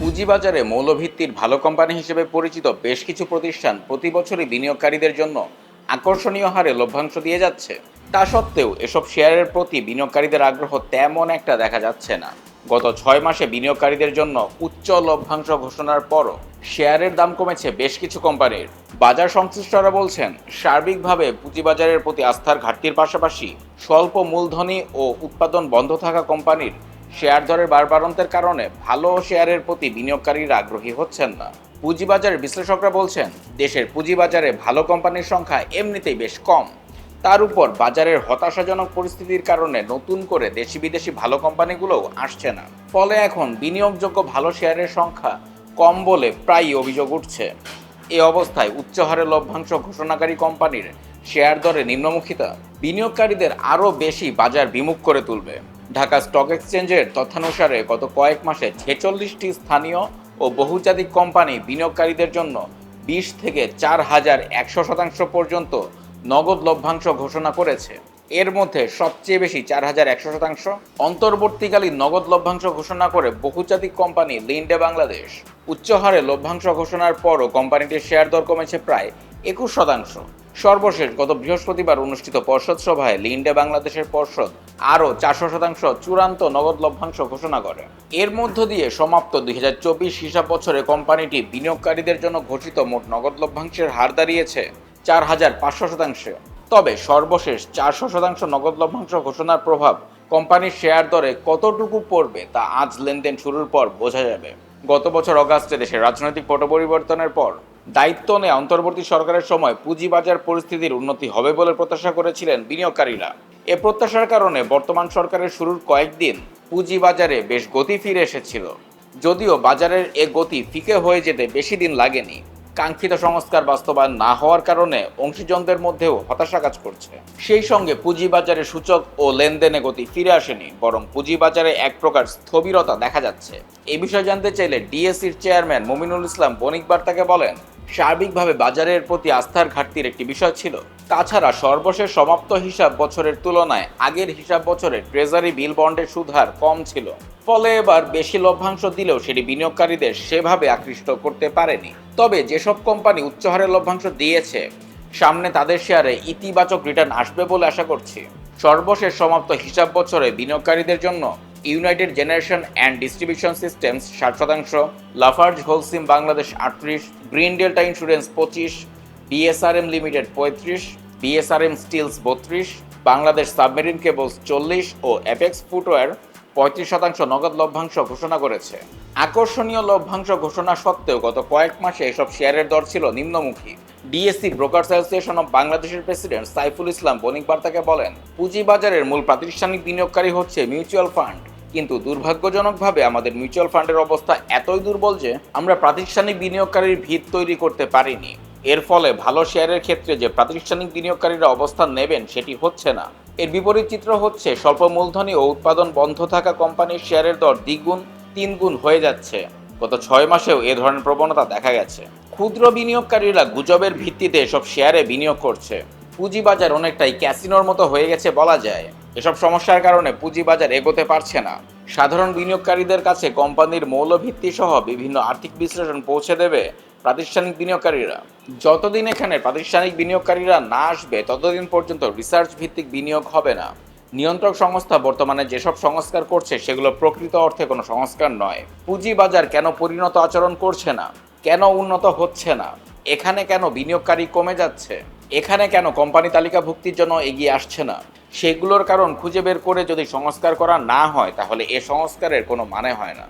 পুঁজিবাজারে মৌলভিত্তির ভালো কোম্পানি হিসেবে পরিচিত বেশ কিছু প্রতিষ্ঠান প্রতি বছরই বিনিয়োগকারীদের জন্য আকর্ষণীয় হারে লভ্যাংশ দিয়ে যাচ্ছে। তা সত্ত্বেও এসব শেয়ারের প্রতি বিনিয়োগকারীদের আগ্রহ তেমন একটা দেখা যাচ্ছে না। গত ছয় মাসে বিনিয়োগকারীদের জন্য উচ্চ লভ্যাংশ ঘোষণার পরও শেয়ারের দাম কমেছে বেশ কিছু কোম্পানির। বাজার সংশ্লিষ্টরা বলছেন, সার্বিকভাবে পুঁজিবাজারের প্রতি আস্থার ঘাটতির পাশাপাশি স্বল্প মূলধনী ও উৎপাদন বন্ধ থাকা কোম্পানির শেয়ার দরের বাড়বাড়ন্তের কারণে ভালো শেয়ারের প্রতি বিনিয়োগকারীরা আগ্রহী হচ্ছেন না। পুঁজিবাজারের বিশ্লেষকরা বলছেন, দেশের পুঁজিবাজারে ভালো কোম্পানির সংখ্যা এমনিতেই বেশ কম। তার উপর বাজারের হতাশাজনক পরিস্থিতির কারণে নতুন করে দেশি বিদেশি ভালো কোম্পানিগুলোও আসছে না। ফলে এখন বিনিয়োগযোগ্য ভালো শেয়ারের সংখ্যা কম বলে প্রায়ই অভিযোগ উঠছে। এ অবস্থায় উচ্চ হারে লভ্যাংশ ঘোষণাকারী কোম্পানির শেয়ার দরে নিম্নমুখিতা বিনিয়োগকারীদের আরও বেশি বাজার বিমুখ করে তুলবে। ঢাকা স্টক এক্সচেঞ্জের তথ্যানুসারে গত কয়েক মাসে ছেচল্লিশটি স্থানীয় ও বহুজাতিক কোম্পানি বিনিয়োগকারীদের জন্য বিশ থেকে চার হাজার একশো শতাংশ পর্যন্ত নগদ লভ্যাংশ ঘোষণা করেছে। এর মধ্যে সবচেয়ে বেশি চার হাজার একশো শতাংশ অন্তর্বর্তীকালীন নগদ লভ্যাংশ ঘোষণা করে বহুজাতিক কোম্পানি লিন্ডে বাংলাদেশ। উচ্চ হারে লভ্যাংশ ঘোষণার পরও কোম্পানিটির শেয়ার দর কমেছে প্রায় একুশ শতাংশ। সর্বশেষ গত বৃহস্পতিবার অনুষ্ঠিত পর্ষদ সভায় লিন্ডে বাংলাদেশের পর্ষদ আরও চারশো শতাংশ চূড়ান্ত নগদ লভ্যাংশ ঘোষণা করে। এর মধ্য দিয়ে সমাপ্ত দুই হাজার চব্বিশ হিসাব বছরে কোম্পানিটি বিনিয়োগকারীদের জন্য ঘোষিত মোট নগদ লভ্যাংশের হার দাঁড়িয়েছে চার হাজার পাঁচশো শতাংশে। তবে সর্বশেষ চারশো শতাংশ নগদ লভ্যাংশ ঘোষণার প্রভাব কোম্পানির শেয়ার দরে কতটুকু পড়বে তা আজ লেনদেন শুরুর পর বোঝা যাবে। গত বছর অগাস্টে দেশে রাজনৈতিক পট পরিবর্তনের পর দায়িত্ব নেয় অন্তর্বর্তী সরকারের সময় পুঁজিবাজার পরিস্থিতির উন্নতি হবে বলে প্রত্যাশা করেছিলেন বিনিয়োগকারীরা। এ প্রত্যাশার কারণে বর্তমান সরকারের শুরুর কয়েকদিন পুঁজিবাজারে বেশ গতি ফিরে এসেছিল। যদিও বাজারের এ গতি ফিকে হয়ে যেতে বেশি দিন লাগেনি। কাঙ্ক্ষিত সংস্কার বাস্তবায়ন না হওয়ার কারণে অংশীজনদের মধ্যেও হতাশা কাজ করছে। সেই সঙ্গে পুঁজিবাজারে সূচক ও লেনদেনে গতি ফিরে আসেনি, বরং পুঁজিবাজারে এক প্রকার স্থবিরতা দেখা যাচ্ছে। এ বিষয়ে জানতে চাইলে ডিএসসির চেয়ারম্যান মুমিনুল ইসলাম বণিক বার্তাকে বলেন সার্বিকভাবে বাজারের প্রতি আস্থার ঘাটতির একটি বিষয় ছিল। তাছাড়া সর্বশেষ সমাপ্ত হিসাব বছরের তুলনায় আগের হিসাব বছরে ট্রেজারি বিল বন্ডের সুদহার কম ছিল। ফলে এবার বেশি লভ্যাংশ দিলেও সেটি বিনিয়োগকারীদের সেভাবে আকৃষ্ট করতে পারেনি। তবে যেসব কোম্পানি উচ্চ হারে লভ্যাংশ দিয়েছে, সামনে তাদের শেয়ারে ইতিবাচক রিটার্ন আসবে বলে আশা করছি। সর্বশেষ সমাপ্ত হিসাব বছরে বিনিয়োগকারীদের জন্য United Generation and Distribution Systems, ষাট শতাংশ, লাফার্জ হোলসিম বাংলাদেশ আটত্রিশ, গ্রিন ডেল্টা ইন্স্যুরেন্স পঁচিশ বিএসআরএম লিমিটেড পঁয়ত্রিশ বিএসআরএম স্টিলস বত্রিশ, বাংলাদেশ সাবমেরিন কেবলস চল্লিশ ও অ্যাপেক্স ফুটওয়্যার পঁয়ত্রিশ শতাংশ নগদ লভ্যাংশ ঘোষণা করেছে। আকর্ষণীয় লভ্যাংশ ঘোষণা সত্ত্বেও গত কয়েক মাসে এসব শেয়ারের দর ছিল নিম্নমুখী। ডিএসসি ব্রোকার্স অ্যাসোসিয়েশন অব বাংলাদেশের প্রেসিডেন্ট সাইফুল ইসলাম বণিক বার্তাকে বলেন, পুঁজিবাজারের মূল প্রাতিষ্ঠানিক বিনিয়োগকারী হচ্ছে মিউচুয়াল ফান্ড। কিন্তু দুর্ভাগ্যজনকভাবে আমাদের মিউচুয়াল ফান্ডের অবস্থা এতই দুর্বল যে আমরা প্রাতিষ্ঠানিক বিনিয়োগকারীর ভিত তৈরি করতে পারিনি। এর ফলে ভালো শেয়ারের ক্ষেত্রে যে প্রাতিষ্ঠানিক বিনিয়োগকারীরা অবস্থান নেবেন সেটি হচ্ছে না। এর বিপরীত চিত্র হচ্ছে স্বল্প মূলধনী ও উৎপাদন বন্ধ থাকা কোম্পানির শেয়ারের দর দ্বিগুণ, তিনগুণ হয়ে যাচ্ছে। গত ছয় মাসেও এ ধরনের প্রবণতা দেখা গেছে। ক্ষুদ্র বিনিয়োগকারীরা গুজবের ভিত্তিতে এসব শেয়ারে বিনিয়োগ করছে। পুঁজিবাজার অনেকটাই ক্যাসিনোর মতো হয়ে গেছে বলা যায়। এসব সমস্যার কারণে পুঁজিবাজার এগোতে পারছে না। সাধারণ বিনিয়োগকারীদের কাছে কোম্পানির মৌলভিত্তি সহ বিভিন্ন আর্থিক বিশ্লেষণ পৌঁছে দেবে প্রাতিষ্ঠানিক বিনিয়োগকারীরা। যতদিন এখানে প্রাতিষ্ঠানিক বিনিয়োগকারীরা না আসবে, ততদিন পর্যন্ত রিসার্চ ভিত্তিক বিনিয়োগ হবে না। নিয়ন্ত্রক সংস্থা বর্তমানে যেসব সংস্কার করছে, সেগুলো প্রকৃত অর্থে কোনো সংস্কার নয়। পুঁজিবাজার কেন পরিণত আচরণ করছে না? কেন উন্নত হচ্ছে না? এখানে কেন বিনিয়োগকারী কমে যাচ্ছে? এখানে কেন কোম্পানি তালিকাভুক্তির জন্য এগিয়ে আসছে না? সেগুলোর কারণ খুঁজে বের করে যদি সংস্কার করা না হয়, তাহলে এ সংস্কারের কোনো মানে হয় না।